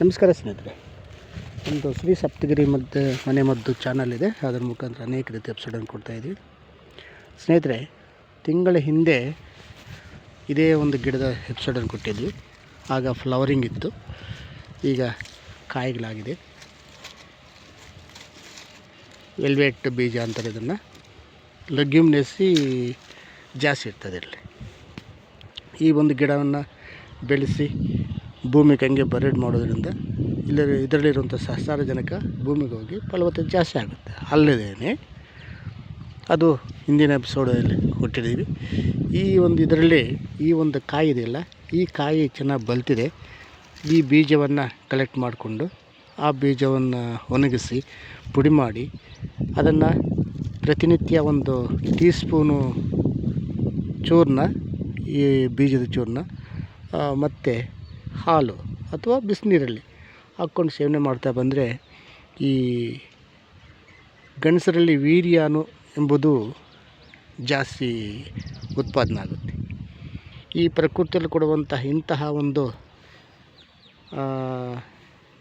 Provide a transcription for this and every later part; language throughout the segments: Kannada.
ನಮಸ್ಕಾರ ಸ್ನೇಹಿತರೆ ಒಂದು ಶ್ರೀ ಸಪ್ತಗಿರಿ ಮತ್ತು ಮನೆ ಮದ್ದು ಚಾನಲ್ ಇದೆ. ಅದರ ಮುಖಾಂತರ ಅನೇಕ ರೀತಿ ಎಪಿಸೋಡನ್ನು ಇದ್ದೀವಿ. ಸ್ನೇಹಿತರೆ, ತಿಂಗಳ ಹಿಂದೆ ಇದೇ ಒಂದು ಗಿಡದ ಎಪಿಸೋಡನ್ನು ಕೊಟ್ಟಿದ್ವಿ. ಆಗ ಫ್ಲವರಿಂಗ್ ಇತ್ತು. ಈಗ ಕಾಯಿಗಳಾಗಿದೆ. ವೆಲ್ವೆಟ್ ಬೀಜ ಅಂತಾರೆ ಇದನ್ನು. ಲಗ್ಯೂಮ್ನೆಸ್ಸಿ ಜಾಸ್ತಿ ಇರ್ತದೆ ಇಲ್ಲಿ. ಈ ಒಂದು ಗಿಡವನ್ನು ಬೆಳೆಸಿ ಭೂಮಿಗೆ ಹಂಗೆ ಬರೇಡ್ ಮಾಡೋದ್ರಿಂದ ಇಲ್ಲಿ ಇದರಲ್ಲಿರುವಂಥ ಸಸಾರಜನಕ ಭೂಮಿಗೆ ಹೋಗಿ ಫಲವತ್ತತೆ ಜಾಸ್ತಿ ಆಗುತ್ತೆ. ಅಲ್ಲದೇ ಅದು ಹಿಂದಿನ ಎಪಿಸೋಡಲ್ಲಿ ಕೊಟ್ಟಿದ್ದೀವಿ. ಈ ಒಂದು ಇದರಲ್ಲಿ ಈ ಒಂದು ಕಾಯಿ ಇದೆಯಲ್ಲ, ಈ ಕಾಯಿ ಚೆನ್ನಾಗಿ ಬಲ್ತಿದೆ. ಈ ಬೀಜವನ್ನು ಕಲೆಕ್ಟ್ ಮಾಡಿಕೊಂಡು ಆ ಬೀಜವನ್ನು ಒಣಗಿಸಿ ಪುಡಿ ಮಾಡಿ ಅದನ್ನು ಪ್ರತಿನಿತ್ಯ ಒಂದು ಟೀ ಸ್ಪೂನು ಈ ಬೀಜದ ಚೂರ್ಣ ಮತ್ತು ಹಾಲು ಅಥವಾ ಬಿಸಿನೀರಲ್ಲಿ ಹಾಕ್ಕೊಂಡು ಸೇವನೆ ಮಾಡ್ತಾ ಬಂದರೆ ಈ ಗಂಡಸರಲ್ಲಿ ವೀರ್ಯಾಣು ಎಂಬುದು ಜಾಸ್ತಿ ಉತ್ಪಾದನೆ ಆಗುತ್ತೆ. ಈ ಪ್ರಕೃತಿಯಲ್ಲಿ ಕೊಡುವಂತಹ ಇಂತಹ ಒಂದು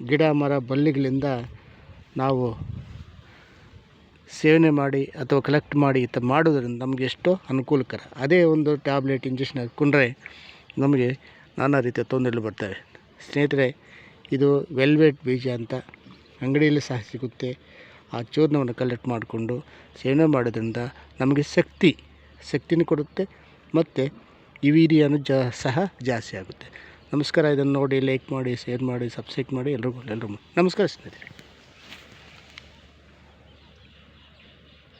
ಗಿಡ, ಮರ, ಬಳ್ಳಿಗಳಿಂದ ನಾವು ಸೇವನೆ ಮಾಡಿ ಅಥವಾ ಕಲೆಕ್ಟ್ ಮಾಡಿ ಇತ್ತ ಮಾಡೋದ್ರಿಂದ ನಮಗೆ ಎಷ್ಟೋ ಅನುಕೂಲಕರ. ಅದೇ ಒಂದು ಟ್ಯಾಬ್ಲೆಟ್ ಇಂಜೆಕ್ಷನ್ ಹಾಕ್ಕೊಂಡ್ರೆ ನಮಗೆ ನಾನಾ ರೀತಿಯ ತೊಂದರೆಗಳು ಬರ್ತವೆ. ಸ್ನೇಹಿತರೆ, ಇದು ವೆಲ್ವೆಟ್ ಬೀಜ ಅಂತ ಅಂಗಡಿಯಲ್ಲಿ ಸಹ ಸಿಗುತ್ತೆ. ಆ ಚೂರ್ಣವನ್ನು ಕಲೆಕ್ಟ್ ಮಾಡಿಕೊಂಡು ಸೇವನೆ ಮಾಡೋದ್ರಿಂದ ನಮಗೆ ಶಕ್ತಿ, ಶಕ್ತಿನೂ ಕೊಡುತ್ತೆ ಮತ್ತು ಈ ವೀರ್ಯನೂ ಜಾ, ಸಹ ಜಾಸ್ತಿ ಆಗುತ್ತೆ. ನಮಸ್ಕಾರ, ಇದನ್ನು ನೋಡಿ ಲೈಕ್ ಮಾಡಿ ಶೇರ್ ಮಾಡಿ ಸಬ್ಸ್ಕ್ರೈಬ್ ಮಾಡಿ, ಎಲ್ರಿಗೂ ಎಲ್ಲರಿಗೂ ನಮಸ್ಕಾರ ಸ್ನೇಹಿತರೆ.